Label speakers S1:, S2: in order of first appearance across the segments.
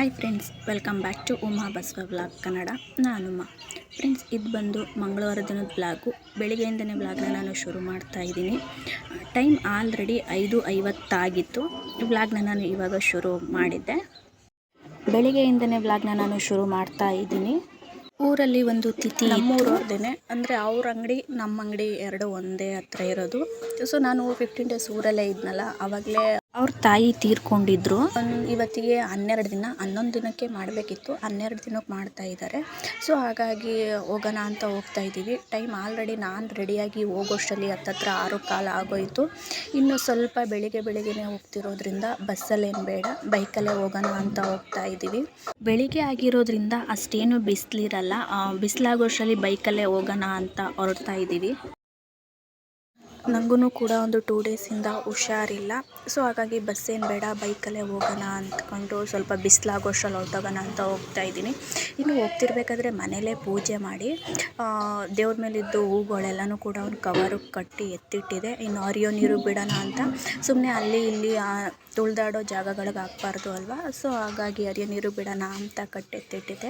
S1: Hi friends welcome back to Uma Basava blog Kannada ನಾನು Uma. Friends ಇದು ಬಂದು ಮಂಗಳವಾರ ದಿನದ ಬ್ಲಾಗು ಬೆಳಿಗ್ಗೆಯಿಂದನೇ ಬ್ಲಾಗ್ನ ನಾನು ಶುರು ಮಾಡ್ತಾ ಇದ್ದೀನಿ. ಟೈಮ್ ಆಲ್ರೆಡಿ ಐದು ಐವತ್ತಾಗಿತ್ತು. ಬ್ಲಾಗ್ನ ನಾನು ಇವಾಗ ಶುರು ಮಾಡಿದ್ದೆ. ಬೆಳಿಗ್ಗೆಯಿಂದನೇ ಬ್ಲಾಗ್ನ ನಾನು ಶುರು ಮಾಡ್ತಾ ಇದ್ದೀನಿ. ಊರಲ್ಲಿ ಒಂದು ತಿಥಿ ನಮ್ಮೂರವ್ರದ್ದೇನೆ ಅಂದರೆ ಅವ್ರ ಅಂಗಡಿ, ನಮ್ಮ ಅಂಗಡಿ ಎರಡು ಒಂದೇ ಹತ್ರ ಇರೋದು. ಸೊ ನಾನು ಫಿಫ್ಟೀನ್ ಡೇಸ್ ಊರಲ್ಲೇ ಇದ್ನಲ್ಲ ಆವಾಗಲೇ ಅವ್ರ ತಾಯಿ ತೀರ್ಕೊಂಡಿದ್ರು. ಇವತ್ತಿಗೆ ಹನ್ನೆರಡು ದಿನ, ಹನ್ನೊಂದು ದಿನಕ್ಕೆ ಮಾಡಬೇಕಿತ್ತು. ಹನ್ನೆರಡು ದಿನಕ್ಕೆ ಮಾಡ್ತಾ ಇದ್ದಾರೆ ಸೊ ಹಾಗಾಗಿ ಹೋಗೋಣ ಅಂತ ಹೋಗ್ತಾ ಇದ್ದೀವಿ. ಟೈಮ್ ಆಲ್ರೆಡಿ ನಾನು ರೆಡಿಯಾಗಿ ಹೋಗೋಷ್ಟರಲ್ಲಿ ಹತ್ತತ್ರ ಆರು ಕಾಲ ಆಗೋಯಿತು. ಇನ್ನು ಸ್ವಲ್ಪ ಬೆಳಿಗ್ಗೆ ಬೆಳಿಗ್ಗೆನೇ ಹೋಗ್ತಿರೋದ್ರಿಂದ ಬಸ್ಸಲ್ಲೇನು ಬೇಡ. ಬೈಕಲ್ಲೇ ಹೋಗೋಣ ಅಂತ ಹೋಗ್ತಾ ಇದ್ದೀವಿ. ಬೆಳಿಗ್ಗೆ ಆಗಿರೋದ್ರಿಂದ ಅಷ್ಟೇನು ಬಿಸಿಲಿರಲ್ಲ. ಬಿಸಿಲಾಗೋಷ್ಟರಲ್ಲಿ ಬೈಕಲ್ಲೇ ಹೋಗೋಣ ಅಂತ ಹೊರಡ್ತಾ ಇದ್ದೀವಿ. ನನಗೂ ಕೂಡ ಒಂದು ಟೂ ಡೇಸಿಂದ ಹುಷಾರಿಲ್ಲ. ಸೊ ಹಾಗಾಗಿ ಬಸ್ ಏನು ಬೇಡ ಬೈಕಲ್ಲೇ ಹೋಗೋಣ ಅಂದ್ಕೊಂಡು ಸ್ವಲ್ಪ ಬಿಸಿಲಾಗೋಷ್ಟ್ರಲ್ಲಿ ಹೊರಟೋಗೋಣ ಅಂತ ಹೋಗ್ತಾ ಇದ್ದೀನಿ. ಇನ್ನು ಹೋಗ್ತಿರ್ಬೇಕಾದ್ರೆ ಮನೇಲೇ ಪೂಜೆ ಮಾಡಿ ದೇವ್ರ ಮೇಲಿದ್ದು ಹೂಗಳೆಲ್ಲನೂ ಕೂಡ ಒಂದು ಕವರು ಕಟ್ಟಿ ಎತ್ತಿಟ್ಟಿದೆ. ಇನ್ನು ಹರಿಯೋ ನೀರು ಬಿಡೋಣ ಅಂತ. ಸುಮ್ಮನೆ ಅಲ್ಲಿ ಇಲ್ಲಿ ತುಳಿದಾಡೋ ಜಾಗಗಳಿಗೆ ಹಾಕ್ಬಾರ್ದು ಅಲ್ವಾ? ಸೊ ಹಾಗಾಗಿ ಹರಿಯೋ ನೀರು ಬಿಡೋಣ ಅಂತ ಕಟ್ಟೆತ್ತಿಟ್ಟಿದ್ದೆ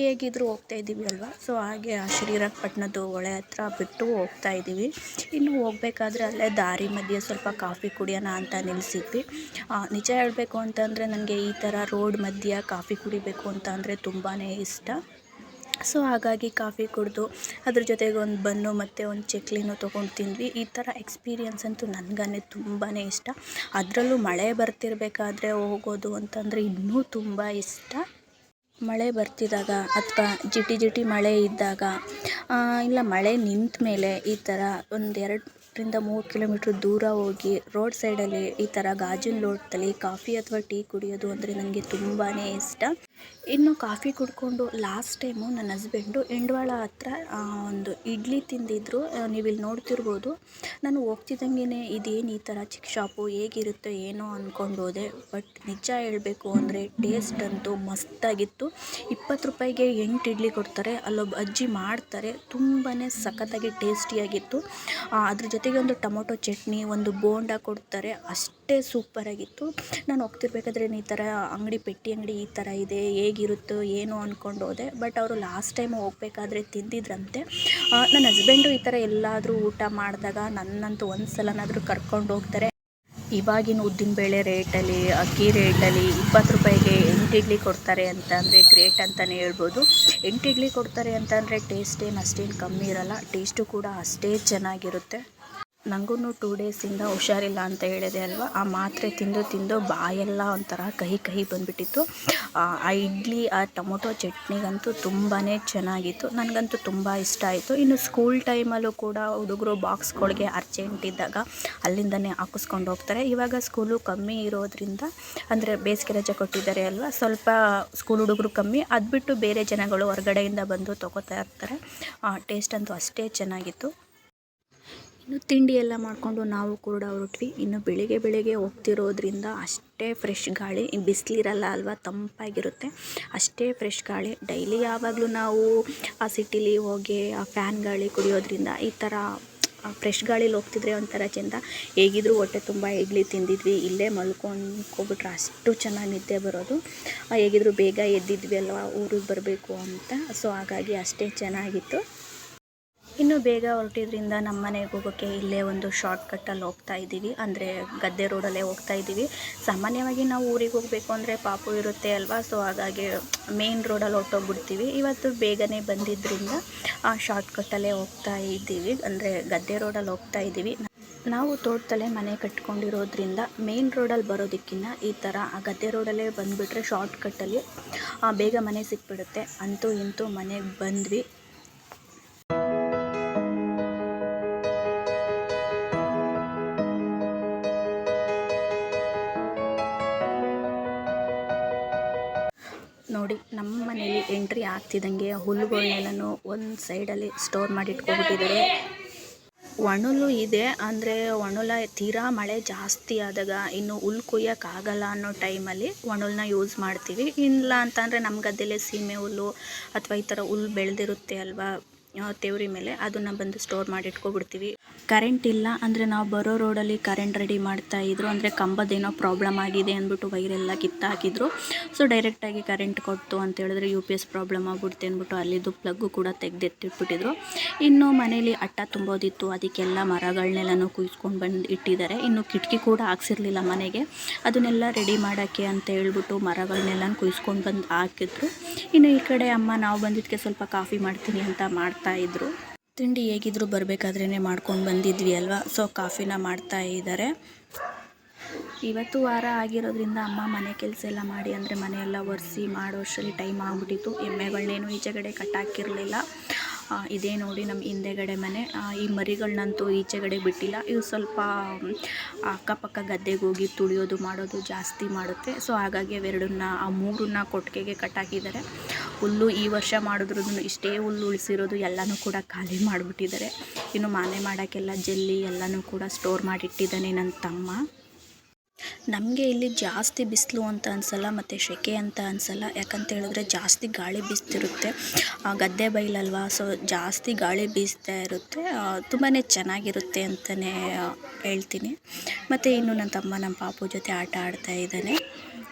S1: ಹೇಗಿದ್ರೂ ಹೋಗ್ತಾ ಇದ್ದೀವಿ ಅಲ್ವಾ? ಸೊ ಹಾಗೆ ಆ ಶ್ರೀರಂಗಪಟ್ಟಣದ್ದು ಹೊಳೆ ಹತ್ರ ಬಿಟ್ಟು ಹೋಗ್ತಾ ಇದ್ದೀವಿ. ಇನ್ನು ಹೋಗ್ಬೇಕಾದ್ರೆ ಅಲ್ಲೇ ದಾರಿ ಮಧ್ಯೆ ಸ್ವಲ್ಪ ಕಾಫಿ ಕುಡಿಯೋಣ ಅಂತ ನಿಲ್ಲಿಸಿದ್ವಿ. ನಿಜ ಹೇಳಬೇಕು ಅಂತಂದರೆ ನನಗೆ ಈ ಥರ ರೋಡ್ ಮಧ್ಯೆ ಕಾಫಿ ಕುಡಿಬೇಕು ಅಂತ ಅಂದರೆ ತುಂಬಾ ಇಷ್ಟ. ಸೊ, ಹಾಗಾಗಿ ಕಾಫಿ ಕುಡಿದು ಅದ್ರ ಜೊತೆಗೆ ಒಂದು ಬನ್ನು ಮತ್ತು ಒಂದು ಚಕ್ಲಿನೂ ತೊಗೊಂಡು ತಿಂದ್ವಿ. ಈ ಥರ ಎಕ್ಸ್ಪೀರಿಯನ್ಸ್ ಅಂತೂ ನನಗೇ ತುಂಬಾ ಇಷ್ಟ. ಅದರಲ್ಲೂ ಮಳೆ ಬರ್ತಿರಬೇಕಾದ್ರೆ ಹೋಗೋದು ಅಂತಂದರೆ ಇನ್ನೂ ತುಂಬ ಇಷ್ಟ. ಮಳೆ ಬರ್ತಿದ್ದಾಗ ಅಥವಾ ಜಿಟಿ ಜಿಟಿ ಮಳೆ ಇದ್ದಾಗ ಇಲ್ಲ ಮಳೆ ನಿಂತ ಮೇಲೆ ಈ ಥರ ಒಂದು ಎರಡರಿಂದ ಮೂರು ಕಿಲೋಮೀಟ್ರ್ ದೂರ ಹೋಗಿ ರೋಡ್ ಸೈಡಲ್ಲಿ ಈ ಥರ ಗಾಜಿನ ಲೋಟದಲ್ಲಿ ಕಾಫಿ ಅಥವಾ ಟೀ ಕುಡಿಯೋದು ಅಂದರೆ ನನಗೆ ತುಂಬಾ ಇಷ್ಟ. ಇನ್ನು ಕಾಫಿ ಕುಡ್ಕೊಂಡು ಲಾಸ್ಟ್ ಟೈಮು ನನ್ನ ಹಸ್ಬೆಂಡು ಎಂಡವಾಳ ಹತ್ರ ಒಂದು ಇಡ್ಲಿ ತಿಂದಿದ್ರು. ನೀವು ಇಲ್ಲಿ ನೋಡ್ತಿರ್ಬೋದು. ನಾನು ಹೋಗ್ತಿದ್ದಂಗೆ ಇದೇನು ಈ ಥರ ಚಿಕ್ಕ ಶಾಪು ಹೇಗಿರುತ್ತೆ ಏನೋ ಅಂದ್ಕೊಂಡು ಹೋದೆ. ಬಟ್ ನಿಜ ಹೇಳಬೇಕು ಅಂದರೆ ಟೇಸ್ಟ್ ಅಂತೂ ಮಸ್ತಾಗಿತ್ತು. ಇಪ್ಪತ್ತು ರೂಪಾಯಿಗೆ ಎಂಟು ಇಡ್ಲಿ ಕೊಡ್ತಾರೆ. ಅಲ್ಲೊಬ್ಬ ಅಜ್ಜಿ ಮಾಡ್ತಾರೆ. ತುಂಬಾ ಸಖತ್ತಾಗಿ ಟೇಸ್ಟಿಯಾಗಿತ್ತು ಅದ್ರ ಅದ್ರ ಜೊತೆಗೆ ಒಂದು ಟೊಮೊಟೊ ಚಟ್ನಿ, ಒಂದು ಬೋಂಡ ಕೊಡ್ತಾರೆ. ಅಷ್ಟೇ ಸೂಪರಾಗಿತ್ತು ನಾನು ಹೋಗ್ತಿರ್ಬೇಕಾದ್ರೆ ಈ ಥರ ಅಂಗಡಿ ಪೆಟ್ಟಿ ಅಂಗಡಿ ಈ ಥರ ಇದೆ, ಹೇಗಿರುತ್ತೋ ಏನು ಅಂದ್ಕೊಂಡು ಹೋದೆ. ಬಟ್ ಅವರು ಲಾಸ್ಟ್ ಟೈಮ್ ಹೋಗ್ಬೇಕಾದ್ರೆ ತಿಂದಿದ್ರಂತೆ. ನನ್ನ ಹಸ್ಬೆಂಡು ಈ ಥರ ಎಲ್ಲಾದರೂ ಊಟ ಮಾಡಿದಾಗ ನನ್ನಂತೂ ಒಂದು ಸಲನಾದರೂ ಕರ್ಕೊಂಡು ಹೋಗ್ತಾರೆ. ಇವಾಗಿನ ಉದ್ದಿನಬೇಳೆ ರೇಟಲ್ಲಿ ಅಕ್ಕಿ ರೇಟಲ್ಲಿ ಇಪ್ಪತ್ತು ರೂಪಾಯಿಗೆ ಎಂಟು ಕೊಡ್ತಾರೆ ಅಂತ ಅಂದರೆ ಗ್ರೇಟ್ ಅಂತಲೇ ಹೇಳ್ಬೋದು. ಎಂಟು ಇಡ್ಲಿ ಕೊಡ್ತಾರೆ ಅಂತಂದರೆ ಟೇಸ್ಟ್ ಏನು ಅಷ್ಟೇನು ಕಮ್ಮಿ ಇರಲ್ಲ. ಟೇಸ್ಟು ಕೂಡ ಅಷ್ಟೇ ಚೆನ್ನಾಗಿರುತ್ತೆ. ನನಗೂ ಟೂ ಡೇಸಿಂದ ಹುಷಾರಿಲ್ಲ ಅಂತ ಹೇಳಿದೆ ಅಲ್ವಾ? ಆ ಮಾತ್ರೆ ತಿಂದು ತಿಂದು ಬಾಯೆಲ್ಲ ಒಂಥರ ಕಹಿ ಕಹಿ ಬಂದುಬಿಟ್ಟಿತ್ತು. ಆ, ಇಡ್ಲಿ, ಆ ಟೊಮೊಟೊ ಚಟ್ನಿಗಂತೂ ತುಂಬಾ ಚೆನ್ನಾಗಿತ್ತು. ನನಗಂತೂ ತುಂಬ ಇಷ್ಟ ಆಯಿತು. ಇನ್ನು ಸ್ಕೂಲ್ ಟೈಮಲ್ಲೂ ಕೂಡ ಹುಡುಗರು ಬಾಕ್ಸ್ಗಳಿಗೆ ಅರ್ಜೆಂಟ್ ಇದ್ದಾಗ ಅಲ್ಲಿಂದನೇ ಹಾಕಿಸ್ಕೊಂಡು ಹೋಗ್ತಾರೆ. ಇವಾಗ ಸ್ಕೂಲು ಕಮ್ಮಿ ಇರೋದ್ರಿಂದ, ಅಂದರೆ ಬೇಸಿಗೆ ರಜೆ ಕೊಟ್ಟಿದ್ದಾರೆ ಅಲ್ವಾ? ಸ್ವಲ್ಪ ಸ್ಕೂಲ್ ಹುಡುಗರು ಕಮ್ಮಿ. ಅದು ಬಿಟ್ಟು ಬೇರೆ ಜನಗಳು ಹೊರಗಡೆಯಿಂದ ಬಂದು ತೊಗೋತಾ ಇರ್ತಾರೆ. ಟೇಸ್ಟ್ ಅಂತೂ ಅಷ್ಟೇ ಚೆನ್ನಾಗಿತ್ತು. ಇನ್ನು ತಿಂಡಿ ಎಲ್ಲ ಮಾಡಿಕೊಂಡು ನಾವು ಕೂಡ ಹೊರಟ್ವಿ. ಇನ್ನು ಬೆಳಿಗ್ಗೆ ಬೆಳಿಗ್ಗೆ ಹೋಗ್ತಿರೋದ್ರಿಂದ ಅಷ್ಟೇ ಫ್ರೆಶ್ ಗಾಳಿ. ಬಿಸಿಲಿರಲ್ಲ ಅಲ್ವಾ, ತಂಪಾಗಿರುತ್ತೆ. ಅಷ್ಟೇ ಫ್ರೆಶ್ ಗಾಳಿ. ಡೈಲಿ ಯಾವಾಗಲೂ ನಾವು ಆ ಸಿಟಿಲಿ ಹೋಗಿ ಆ ಫ್ಯಾನ್ ಗಾಳಿ ಕುಡಿಯೋದ್ರಿಂದ ಈ ಥರ ಫ್ರೆಶ್ ಗಾಳಿಲಿ ಹೋಗ್ತಿದ್ರೆ ಒಂಥರ ಚೆಂದ. ಹೇಗಿದ್ರೂ ಹೊಟ್ಟೆ ತುಂಬ ಇಡ್ಲಿ ತಿಂದಿದ್ವಿ. ಇಲ್ಲೇ ಮಲ್ಕೊಂಡ್ಕೊಬಿಟ್ರೆ ಅಷ್ಟು ಚೆನ್ನಾಗಿ ನಿದ್ದೆ ಬರೋದು. ಹೇಗಿದ್ರು ಬೇಗ ಎದ್ದಿದ್ವಿ ಅಲ್ವಾ, ಊರಿಗೆ ಬರಬೇಕು ಅಂತ. ಸೊ ಹಾಗಾಗಿ ಅಷ್ಟೇ ಚೆನ್ನಾಗಿತ್ತು. ಇನ್ನು ಬೇಗ ಹೊರಟಿದ್ರಿಂದ ನಮ್ಮ ಮನೆಗೆ ಹೋಗೋಕ್ಕೆ ಇಲ್ಲೇ ಒಂದು ಶಾರ್ಟ್ ಕಟ್ಟಲ್ಲಿ ಹೋಗ್ತಾ ಇದ್ದೀವಿ. ಅಂದರೆ ಗದ್ದೆ ರೋಡಲ್ಲೇ ಹೋಗ್ತಾ ಇದ್ದೀವಿ. ಸಾಮಾನ್ಯವಾಗಿ ನಾವು ಊರಿಗೆ ಹೋಗಬೇಕು ಅಂದರೆ ಪಾಪು ಇರುತ್ತೆ ಅಲ್ವಾ? ಸೊ ಹಾಗಾಗಿ ಮೇನ್ ರೋಡಲ್ಲಿ ಹೊರಟೋಗ್ಬಿಡ್ತೀವಿ. ಇವತ್ತು ಬೇಗನೆ ಬಂದಿದ್ದರಿಂದ ಆ ಶಾರ್ಟ್ ಕಟ್ಟಲ್ಲೇ ಹೋಗ್ತಾ ಇದ್ದೀವಿ. ಅಂದರೆ ಗದ್ದೆ ರೋಡಲ್ಲಿ ಹೋಗ್ತಾ ಇದ್ದೀವಿ. ನಾವು ತೋಟದಲ್ಲೇ ಮನೆ ಕಟ್ಕೊಂಡಿರೋದ್ರಿಂದ ಮೇನ್ ರೋಡಲ್ಲಿ ಬರೋದಕ್ಕಿಂತ ಈ ಥರ ಆ ಗದ್ದೆ ರೋಡಲ್ಲೇ ಬಂದುಬಿಟ್ರೆ ಶಾರ್ಟ್ ಕಟ್ಟಲ್ಲಿ ಬೇಗ ಮನೆ ಸಿಕ್ಬಿಡುತ್ತೆ. ಅಂತೂ ಇಂತೂ ಮನೆಗೆ ಬಂದ್ವಿ. ನೋಡಿ, ನಮ್ಮ ಮನೇಲಿ ಎಂಟ್ರಿ ಆಗ್ತಿದ್ದಂಗೆ ಹುಲ್ಲುಗಳನ್ನೆಲ್ಲನೂ ಒಂದು ಸೈಡಲ್ಲಿ ಸ್ಟೋರ್ ಮಾಡಿ ಇಟ್ಕೊಬಿಟ್ಟಿದ್ದಾರೆ ಒಣಲು ಇದೆ, ಅಂದರೆ ಒಣಲ ತೀರಾ ಮಳೆ ಜಾಸ್ತಿ ಆದಾಗ ಇನ್ನು ಹುಲ್ ಕುಯ್ಯೋಕ್ಕಾಗಲ್ಲ ಅನ್ನೋ ಟೈಮಲ್ಲಿ ಒಣಲನ್ನ ಯೂಸ್ ಮಾಡ್ತೀವಿ. ಇಲ್ಲ ಅಂತಂದರೆ ನಮ್ಮ ಗದ್ದೆಲೆ ಸೀಮೆ ಹುಲ್ಲು ಅಥವಾ ಈ ಥರ ಹುಲ್ಲು ಬೆಳೆದಿರುತ್ತೆ ಅಲ್ವಾ? ತೇವ್ರಿ ಮೇಲೆ ಅದನ್ನು ಬಂದು ಸ್ಟೋರ್ ಮಾಡಿ ಇಟ್ಕೊಬಿಡ್ತೀವಿ. ಕರೆಂಟ್ ಇಲ್ಲ ಅಂದರೆ ನಾವು ಬರೋ ರೋಡಲ್ಲಿ ಕರೆಂಟ್ ರೆಡಿ ಮಾಡ್ತಾ ಇದ್ರು ಅಂದರೆ ಕಂಬದೇನೋ ಪ್ರಾಬ್ಲಮ್ ಆಗಿದೆ ಅಂದ್ಬಿಟ್ಟು ವೈರೆಲ್ಲ ಕಿತ್ತಾಕಿದ್ರು. ಸೊ ಡೈರೆಕ್ಟಾಗಿ ಕರೆಂಟ್ ಕೊಟ್ಟು ಅಂತ ಹೇಳಿದ್ರೆ ಯು ಪಿ ಎಸ್ ಪ್ರಾಬ್ಲಮ್ ಆಗ್ಬಿಡ್ತು ಅಂದ್ಬಿಟ್ಟು ಅಲ್ಲಿದ್ದು ಪ್ಲಗ್ಗು ಕೂಡ ತೆಗೆದೆತ್ತಿಟ್ಬಿಟ್ಟಿದ್ರು ಇನ್ನು ಮನೇಲಿ ಅಟ್ಟ ತುಂಬೋದಿತ್ತು, ಅದಕ್ಕೆಲ್ಲ ಮರಗಳನ್ನೆಲ್ಲನೂ ಕುಯ್ಸ್ಕೊಂಡು ಬಂದು ಇಟ್ಟಿದ್ದಾರೆ. ಇನ್ನು ಕಿಟಕಿ ಕೂಡ ಹಾಕ್ಸಿರ್ಲಿಲ್ಲ ಮನೆಗೆ. ಅದನ್ನೆಲ್ಲ ರೆಡಿ ಮಾಡೋಕ್ಕೆ ಅಂತ ಹೇಳ್ಬಿಟ್ಟು ಮರಗಳನ್ನೆಲ್ಲ ಕುಯ್ಸ್ಕೊಂಡು ಬಂದು ಹಾಕಿದ್ರು. ಇನ್ನು ಈ ಕಡೆ ಅಮ್ಮ, ನಾವು ಬಂದಿದ್ದಕ್ಕೆ ಸ್ವಲ್ಪ ಕಾಫಿ ಮಾಡ್ತೀನಿ ಅಂತ ಮಾಡ್ತಾ ಇದ್ರು. ತಿಂಡಿ ಹೇಗಿದ್ರೂ ಬರಬೇಕಾದ್ರೇ ಮಾಡ್ಕೊಂಡು ಬಂದಿದ್ವಿ ಅಲ್ವಾ? ಸೊ ಕಾಫಿನ ಮಾಡ್ತಾ ಇದ್ದಾರೆ ಇವತ್ತು ವಾರ ಆಗಿರೋದ್ರಿಂದ ಅಮ್ಮ ಮನೆ ಕೆಲಸ ಎಲ್ಲ ಮಾಡಿ ಅಂದರೆ ಮನೆಯೆಲ್ಲ ಒರೆಸಿ ಮಾಡೋಷ್ಟರಲ್ಲಿ ಟೈಮ್ ಆಗಿಬಿಟ್ಟಿತ್ತು. ಎಮ್ಮೆಗಳನ್ನೇನು ಈಚೆಗಡೆ ಕಟ್ಟಾಕಿರಲಿಲ್ಲ. ಇದೇ ನೋಡಿ ನಮ್ಮ ಹಿಂದೆಗಡೆ ಮನೆ. ಈ ಮರಿಗಳನ್ನಂತೂ ಈಚೆಗಡೆ ಬಿಟ್ಟಿಲ್ಲ. ಇವು ಸ್ವಲ್ಪ ಅಕ್ಕಪಕ್ಕ ಗದ್ದೆಗೆ ಹೋಗಿ ತುಳಿಯೋದು ಮಾಡೋದು ಜಾಸ್ತಿ ಮಾಡುತ್ತೆ. ಸೊ, ಹಾಗಾಗಿ ಅವೆರಡನ್ನ, ಆ ಮೂರನ್ನ ಕೊಟ್ಟಿಗೆಗೆ ಕಟ್ಟಾಕಿದ್ದಾರೆ. ಹುಲ್ಲು ಈ ವರ್ಷ ಮಾಡಿದ್ರು ಇಷ್ಟೇ ಹುಲ್ಲು ಉಳಿಸಿರೋದು ಎಲ್ಲನೂ ಕೂಡ ಖಾಲಿ ಮಾಡಿಬಿಟ್ಟಿದ್ದಾರೆ. ಇನ್ನು ಮನೆ ಮಾಡೋಕ್ಕೆಲ್ಲ ಜಲ್ಲಿ ಎಲ್ಲನೂ ಕೂಡ ಸ್ಟೋರ್ ಮಾಡಿಟ್ಟಿದ್ದಾನೆ ನನ್ನ ತಮ್ಮ. ನಮಗೆ ಇಲ್ಲಿ ಜಾಸ್ತಿ ಬಿಸಿಲು ಅಂತ ಅನಿಸಲ್ಲ ಮತ್ತು ಸೆಕೆ ಅಂತ ಅನಿಸಲ್ಲ. ಯಾಕಂತ ಹೇಳಿದ್ರೆ ಜಾಸ್ತಿ ಗಾಳಿ ಬೀಸ್ತಿರುತ್ತೆ. ಆ, ಗದ್ದೆ ಬೈಲಲ್ವಾ? ಸೊ ಜಾಸ್ತಿ ಗಾಳಿ ಬೀಸ್ತಾ ಇರುತ್ತೆ. ತುಂಬಾ ಚೆನ್ನಾಗಿರುತ್ತೆ ಅಂತಲೇ ಹೇಳ್ತೀನಿ. ಮತ್ತು ಇನ್ನು ನನ್ನ ತಮ್ಮ ನಮ್ಮ ಪಾಪು ಜೊತೆ ಆಟ ಆಡ್ತಾ ಇದ್ದಾನೆ.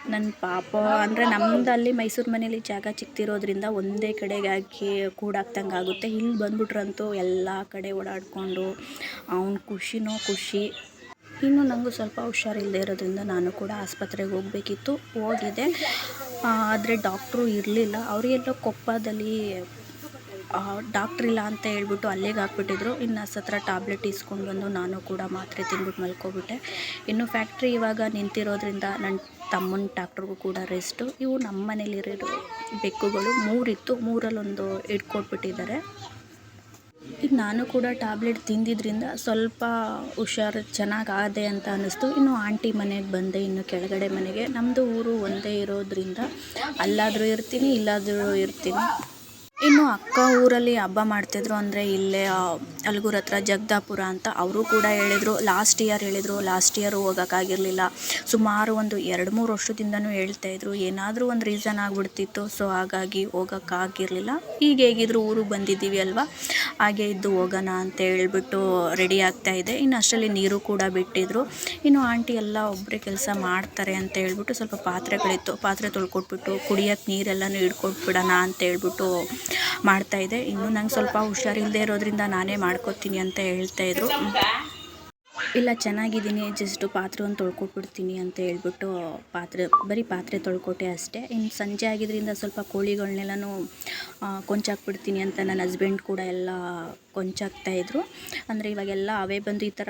S1: ನನ್ನ ಪಾಪ ಅಂದರೆ ನಮ್ಮದಲ್ಲಿ ಮೈಸೂರು ಮನೇಲಿ ಜಾಗ ಚಿಕ್ಕದಿರೋದ್ರಿಂದ ಒಂದೇ ಕಡೆಗೆ ಕೂಡಾಕ್ದಂಗೆ ಆಗುತ್ತೆ. ಇಲ್ಲಿ ಬಂದ್ಬಿಟ್ರಂತೂ ಎಲ್ಲ ಕಡೆ ಓಡಾಡಿಕೊಂಡು ಅವ್ನ ಖುಷಿನೋ ಖುಷಿ. ಇನ್ನು ನನಗೂ ಸ್ವಲ್ಪ ಹುಷಾರಿಲ್ಲದೆ ಇರೋದ್ರಿಂದ ನಾನು ಕೂಡ ಆಸ್ಪತ್ರೆಗೆ ಹೋಗಬೇಕಿತ್ತು ಹೋಗಿದ್ದೆ ಆದರೆ ಡಾಕ್ಟ್ರು ಇರಲಿಲ್ಲ. ಅವರಿಗೆಲ್ಲೋ ಕೊಪ್ಪದಲ್ಲಿ ಡಾಕ್ಟ್ರ್ ಇಲ್ಲ ಅಂತ ಹೇಳ್ಬಿಟ್ಟು ಅಲ್ಲಿಗೆ ಹಾಕ್ಬಿಟ್ಟಿದ್ರು. ಇನ್ನು ಹತ್ರ ಟ್ಯಾಬ್ಲೆಟ್ ಇಸ್ಕೊಂಡು ಬಂದು ನಾನು ಕೂಡ ಮಾತ್ರೆ ತಿಂದ್ಬಿಟ್ಟು ಮಲ್ಕೊಬಿಟ್ಟೆ. ಇನ್ನು ಫ್ಯಾಕ್ಟ್ರಿ ಇವಾಗ ನಿಂತಿರೋದ್ರಿಂದ ನನ್ನ ತಮ್ಮನ ಡಾಕ್ಟ್ರಿಗೂ ಕೂಡ ರೆಸ್ಟು. ಇವು ನಮ್ಮ ಮನೇಲಿರೋ ಬೆಕ್ಕುಗಳು ಮೂರಿತ್ತು. ಮೂರಲ್ಲೊಂದು ಇಟ್ಕೊಟ್ಬಿಟ್ಟಿದ್ದಾರೆ ಈಗ ನಾನು ಕೂಡ ಟ್ಯಾಬ್ಲೆಟ್ ತಿಂದಿದ್ದರಿಂದ ಸ್ವಲ್ಪ ಹುಷಾರು ಚೆನ್ನಾಗಿ ಆದೆ ಅಂತ ಅನ್ನಿಸ್ತು. ಇನ್ನು ಆಂಟಿ ಮನೆಗೆ ಬಂದೆ, ಇನ್ನು ಕೆಳಗಡೆ ಮನೆಗೆ. ನಮ್ಮದು ಊರು ಒಂದೇ ಇರೋದ್ರಿಂದ ಅಲ್ಲಾದರೂ ಇರ್ತೀನಿ, ಇಲ್ಲಾದರೂ ಇರ್ತೀನಿ. ಇನ್ನು ಅಕ್ಕ ಊರಲ್ಲಿ ಹಬ್ಬ ಮಾಡ್ತಿದ್ರು ಅಂದರೆ ಇಲ್ಲೇ ಆ, ಹತ್ರ ಜಗದಾಪುರ ಅಂತ ಅವರು ಕೂಡ ಹೇಳಿದರು. ಲಾಸ್ಟ್ ಇಯರ್ ಹೇಳಿದರು. ಲಾಸ್ಟ್ ಇಯರ್ ಹೋಗೋಕ್ಕಾಗಿರಲಿಲ್ಲ. ಸುಮಾರು ಒಂದು ಎರಡು ಮೂರು ವರ್ಷದಿಂದನೂ ಹೇಳ್ತಾಯಿದ್ರು ಏನಾದರೂ ಒಂದು ರೀಸನ್ ಆಗಿಬಿಡ್ತಿತ್ತು. ಸೊ ಹಾಗಾಗಿ ಹೋಗೋಕ್ಕಾಗಿರಲಿಲ್ಲ. ಈಗ ಹೇಗಿದ್ರು ಊರಿಗೆ ಬಂದಿದ್ದೀವಿ ಅಲ್ವಾ? ಹಾಗೆ ಇದ್ದು ಹೋಗೋಣ ಅಂತ ಹೇಳ್ಬಿಟ್ಟು ರೆಡಿ ಆಗ್ತಾ ಇದೆ. ಇನ್ನು ಅಷ್ಟರಲ್ಲಿ ನೀರು ಕೂಡ ಬಿಟ್ಟಿದ್ರು. ಇನ್ನು ಆಂಟಿ ಎಲ್ಲ ಒಬ್ಬರೇ ಕೆಲಸ ಮಾಡ್ತಾರೆ ಅಂತ ಹೇಳ್ಬಿಟ್ಟು ಸ್ವಲ್ಪ ಪಾತ್ರೆಗಳಿತ್ತು. ಪಾತ್ರೆ ತೊಳ್ಕೊಟ್ಬಿಟ್ಟು ಕುಡಿಯೋಕ್ಕೆ ನೀರೆಲ್ಲನೂ ಹಿಡ್ಕೊಟ್ಬಿಡೋಣ ಅಂತ ಹೇಳ್ಬಿಟ್ಟು ಮಾಡ್ತಾಯಿದ್ದೆ ಇನ್ನೂ ನಂಗೆ ಸ್ವಲ್ಪ ಹುಷಾರಿಲ್ಲದೆ ಇರೋದ್ರಿಂದ ನಾನೇ ಮಾಡ್ಕೊತೀನಿ ಅಂತ ಹೇಳ್ತಾಯಿದ್ರು ಇಲ್ಲ, ಚೆನ್ನಾಗಿದ್ದೀನಿ. ಜಸ್ಟ್ ಪಾತ್ರೆ ಒಂದು ತೊಳ್ಕೊಟ್ಬಿಡ್ತೀನಿ ಅಂತ ಹೇಳ್ಬಿಟ್ಟು, ಪಾತ್ರೆ, ಬರೀ ಪಾತ್ರೆ ತೊಳ್ಕೊಟ್ಟೆ ಅಷ್ಟೇ. ಇನ್ನು ಸಂಜೆ ಆಗಿದ್ದರಿಂದ ಸ್ವಲ್ಪ ಕೋಳಿಗಳನ್ನೆಲ್ಲನೂ ಕೊಂಚಾಕ್ಬಿಡ್ತೀನಿ ಅಂತ ನನ್ನ ಹಸ್ಬೆಂಡ್ ಕೂಡ ಎಲ್ಲ ಕೊಂಚಾಕ್ತಾಯಿದ್ರು ಅಂದರೆ ಇವಾಗೆಲ್ಲ ಅವೇ ಬಂದು ಈ ಥರ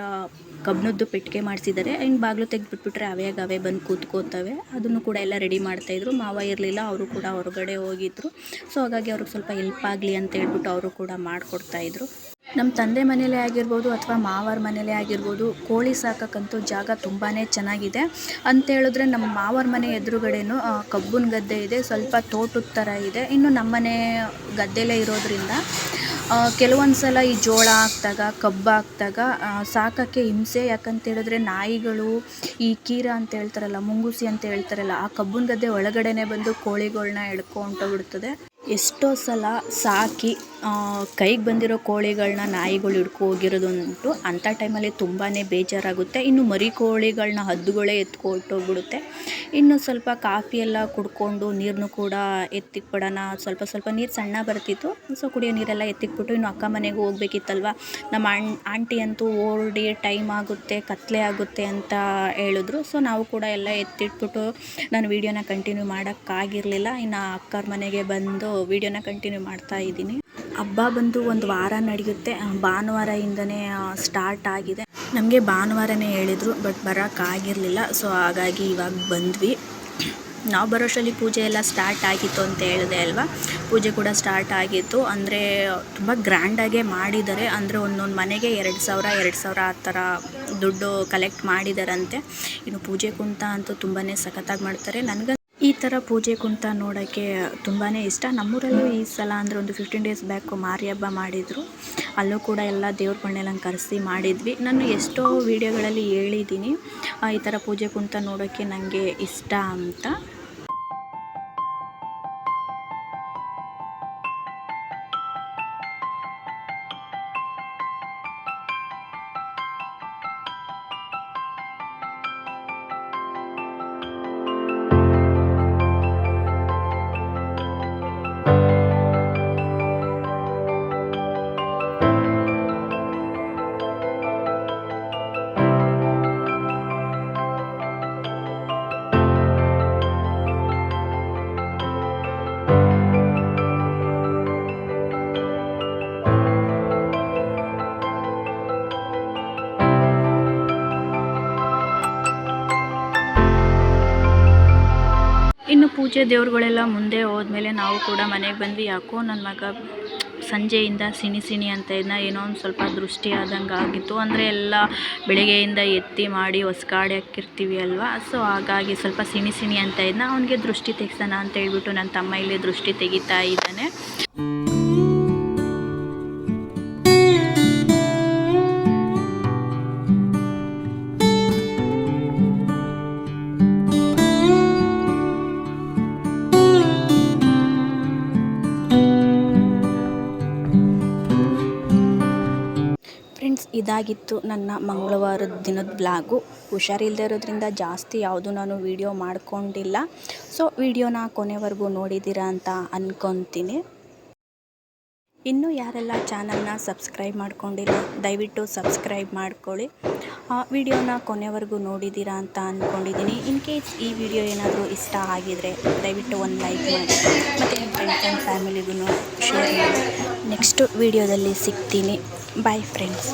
S1: ಕಬ್ಬಿಣದ್ದು ಪೆಟ್ಟಿಗೆ ಮಾಡಿಸಿದ್ದಾರೆ. ಇನ್ನು ಬಾಗಿಲು ತೆಗೆದುಬಿಟ್ಬಿಟ್ರೆ ಅವೆಯಾಗ ಅವೇ ಬಂದು ಕೂತ್ಕೋತವೆ. ಅದನ್ನು ಕೂಡ ಎಲ್ಲ ರೆಡಿ ಮಾಡ್ತಾಯಿದ್ರು ಮಾವ ಇರಲಿಲ್ಲ, ಅವರು ಕೂಡ ಹೊರಗಡೆ ಹೋಗಿದ್ರು. ಸೊ ಹಾಗಾಗಿ ಅವ್ರಿಗೆ ಸ್ವಲ್ಪ ಹೆಲ್ಪ್ ಆಗಲಿ ಅಂತ ಹೇಳ್ಬಿಟ್ಟು ಅವರು ಕೂಡ ಮಾಡಿಕೊಡ್ತಾಯಿದ್ರು ನಮ್ಮ ತಂದೆ ಮನೇಲೇ ಆಗಿರ್ಬೋದು ಅಥವಾ ಮಾವರ ಮನೇಲೇ ಆಗಿರ್ಬೋದು, ಕೋಳಿ ಸಾಕಕ್ಕಂತೂ ಜಾಗ ತುಂಬಾ ಚೆನ್ನಾಗಿದೆ. ಅಂತೇಳಿದ್ರೆ ನಮ್ಮ ಮಾವರ ಮನೆ ಎದುರುಗಡೆನೂ ಕಬ್ಬಿನ ಗದ್ದೆ ಇದೆ. ಸ್ವಲ್ಪ ತೋಟದ ಥರ ಇದೆ. ಇನ್ನು ನಮ್ಮ ಮನೆ ಗದ್ದೆಲೇ ಇರೋದ್ರಿಂದ ಕೆಲವೊಂದು ಸಲ ಈ ಜೋಳ ಹಾಕ್ದಾಗ, ಕಬ್ಬು ಹಾಕ್ದಾಗ ಸಾಕೋಕ್ಕೆ ಹಿಂಸೆ. ಯಾಕಂತೇಳಿದ್ರೆ ನಾಯಿಗಳು, ಈ ಕೀರ ಅಂತ ಹೇಳ್ತಾರಲ್ಲ, ಮುಂಗುಸಿ ಅಂತ ಹೇಳ್ತಾರಲ್ಲ, ಆ ಕಬ್ಬಿನ ಗದ್ದೆ ಒಳಗಡೆನೇ ಬಂದು ಕೋಳಿಗಳ್ನ ಎಳ್ಕೊಂಡೋಗ್ಬಿಡ್ತದೆ ಎಷ್ಟೋ ಸಲ ಸಾಕಿ ಕೈಗೆ ಬಂದಿರೋ ಕೋಳಿಗಳನ್ನ ನಾಯಿಗಳು ಹಿಡ್ಕೊ ಹೋಗಿರೋದು ಉಂಟು ಅಂಥ ಟೈಮಲ್ಲಿ ತುಂಬಾ ಬೇಜಾರಾಗುತ್ತೆ. ಇನ್ನು ಮರಿ ಕೋಳಿಗಳನ್ನ ಹದ್ದುಗಳೇ ಎತ್ಕೊಟ್ಟೋಗ್ಬಿಡುತ್ತೆ ಇನ್ನು ಸ್ವಲ್ಪ ಕಾಫಿ ಎಲ್ಲ ಕುಡ್ಕೊಂಡು ನೀರನ್ನು ಕೂಡ ಎತ್ತಿಕ್ಬಿಡೋಣ. ಸ್ವಲ್ಪ ಸ್ವಲ್ಪ ನೀರು ಸಣ್ಣ ಬರ್ತಿತ್ತು. ಸೊ ಕುಡಿಯೋ ನೀರೆಲ್ಲ ಎತ್ತಿಕ್ಬಿಟ್ಟು ಇನ್ನು ಅಕ್ಕ ಮನೆಗೆ ಹೋಗ್ಬೇಕಿತ್ತಲ್ವ? ನಮ್ಮ ಆಂಟಿ ಅಂತೂ ಓಡಿ ಟೈಮ್ ಆಗುತ್ತೆ, ಕತ್ಲೆ ಆಗುತ್ತೆ ಅಂತ ಹೇಳಿದ್ರು. ಸೊ ನಾವು ಕೂಡ ಎಲ್ಲ ಎತ್ತಿಟ್ಬಿಟ್ಟು ನಾನು ವೀಡಿಯೋನ ಕಂಟಿನ್ಯೂ ಮಾಡೋಕ್ಕಾಗಿರಲಿಲ್ಲ. ಇನ್ನು ಅಕ್ಕರ ಮನೆಗೆ ಬಂದು ವೀಡಿಯೋನ ಕಂಟಿನ್ಯೂ ಮಾಡ್ತಾ ಇದ್ದೀನಿ. ಹಬ್ಬ ಬಂದು ಒಂದು ವಾರ ನಡೆಯುತ್ತೆ. ಭಾನುವಾರ ಭಾನುವಾರದಿಂದನೇ ಸ್ಟಾರ್ಟ್ ಆಗಿದೆ. ನಮಗೆ ಭಾನುವಾರನೇ ಹೇಳಿದರು ಬಟ್ ಬರೋಕ್ಕಾಗಿರಲಿಲ್ಲ ಸೊ ಹಾಗಾಗಿ ಇವಾಗ ಬಂದ್ವಿ. ನಾವು ಬರೋಷ್ಟರಲ್ಲಿ ಪೂಜೆ ಎಲ್ಲ ಸ್ಟಾರ್ಟ್ ಆಗಿತ್ತು ಅಂತ ಹೇಳಿದೆ ಅಲ್ವಾ? ಪೂಜೆ ಕೂಡ ಸ್ಟಾರ್ಟ್ ಆಗಿತ್ತು. ಅಂದರೆ, ತುಂಬ ಗ್ರ್ಯಾಂಡಾಗೆ ಮಾಡಿದ್ದಾರೆ. ಅಂದರೆ, ಒಂದೊಂದು ಮನೆಗೆ ಎರಡು ಸಾವಿರ ಎರಡು ಸಾವಿರ ಆ ಥರ ದುಡ್ಡು ಕಲೆಕ್ಟ್ ಮಾಡಿದಾರಂತೆ. ಇನ್ನು ಪೂಜೆ ಕುಂತ ಅಂತೂ ತುಂಬಾ ಸಖತ್ತಾಗಿ ಮಾಡ್ತಾರೆ. ನನಗೆ ಈ ಥರ ಪೂಜೆ ಕುಂತ ನೋಡೋಕ್ಕೆ ತುಂಬಾ ಇಷ್ಟ. ನಮ್ಮೂರಲ್ಲೂ ಈ ಸಲ ಅಂದರೆ ಒಂದು ಫಿಫ್ಟೀನ್ ಡೇಸ್ ಬ್ಯಾಕು ಮಾರಿ ಹಬ್ಬ ಮಾಡಿದರು. ಅಲ್ಲೂ ಕೂಡ ಎಲ್ಲ ದೇವ್ರುಗಳ್ನೆಲ್ಲ ಕರೆಸಿ ಮಾಡಿದ್ವಿ. ನಾನು ಎಷ್ಟೋ ವೀಡಿಯೋಗಳಲ್ಲಿ ಹೇಳಿದ್ದೀನಿ ಈ ಥರ ಪೂಜೆ ಕುಂತ ನೋಡೋಕ್ಕೆ ನನಗೆ ಇಷ್ಟ ಅಂತ. ಪೂಜೆ ದೇವ್ರುಗಳೆಲ್ಲ ಮುಂದೆ ಹೋದ್ಮೇಲೆ ನಾವು ಕೂಡ ಮನೆಗೆ ಬಂದ್ವಿ. ಯಾಕೋ ನನ್ನ ಮಗ ಸಂಜೆಯಿಂದ ಸಿಣಿ ಸಿಣಿ ಅಂತ ಇದನ್ನ ಏನೋ ಒಂದು ಸ್ವಲ್ಪ ದೃಷ್ಟಿ ಆದಂಗೆ ಆಗಿತ್ತು. ಅಂದರೆ ಎಲ್ಲ ಬೆಳಗ್ಗೆಯಿಂದ ಎತ್ತಿ ಮಾಡಿ ಹೊಸ್ಗಾಡಿ ಹಾಕಿರ್ತೀವಿ ಅಲ್ವಾ? ಸೊ ಹಾಗಾಗಿ ಸ್ವಲ್ಪ ಸಿಣಿ ಸಿಣಿ ಅಂತ ಇದನ್ನ ಅವನಿಗೆ ದೃಷ್ಟಿ ತೆಗ್ಸೋಣ ಅಂತ ಹೇಳ್ಬಿಟ್ಟು ನನ್ನ ತಮ್ಮ ಇಲ್ಲಿ ದೃಷ್ಟಿ ತೆಗಿತಾ ಇದ್ದಾನೆ. ಇದಾಗಿತ್ತು ನನ್ನ ಮಂಗಳವಾರದ ದಿನದ ಬ್ಲಾಗು ಹುಷಾರಿಲ್ಲದೆ ಇರೋದ್ರಿಂದ ಜಾಸ್ತಿ ಯಾವುದು ನಾನು ವೀಡಿಯೋ ಮಾಡಿಕೊಂಡಿಲ್ಲ. ಸೊ ವೀಡಿಯೋನ ಕೊನೆವರೆಗೂ ನೋಡಿದ್ದೀರಾ ಅಂತ ಅಂದ್ಕೊತೀನಿ ಇನ್ನೂ ಯಾರೆಲ್ಲ ಚಾನಲ್ನ ಸಬ್ಸ್ಕ್ರೈಬ್ ಮಾಡ್ಕೊಂಡಿಲ್ಲ, ದಯವಿಟ್ಟು ಸಬ್ಸ್ಕ್ರೈಬ್ ಮಾಡ್ಕೊಳ್ಳಿ. ವಿಡಿಯೋನ ಕೊನೆವರೆಗೂ ನೋಡಿದ್ದೀರಾ ಅಂತ ಅಂದ್ಕೊಂಡಿದ್ದೀನಿ ಇನ್ ಕೇಸ್ ಈ ವಿಡಿಯೋ ಏನಾದರೂ ಇಷ್ಟ ಆಗಿದರೆ ದಯವಿಟ್ಟು ಒಂದು ಲೈಕ್ ಮಾಡಿ. ಮತ್ತು ಫ್ರೆಂಡ್ಸ್ ಆ್ಯಂಡ್ ಫ್ಯಾಮಿಲಿಗೂ ಶೇರ್ ಮಾಡಿ. ನೆಕ್ಸ್ಟು ವಿಡಿಯೋದಲ್ಲಿ ಸಿಗ್ತೀನಿ. Bye friends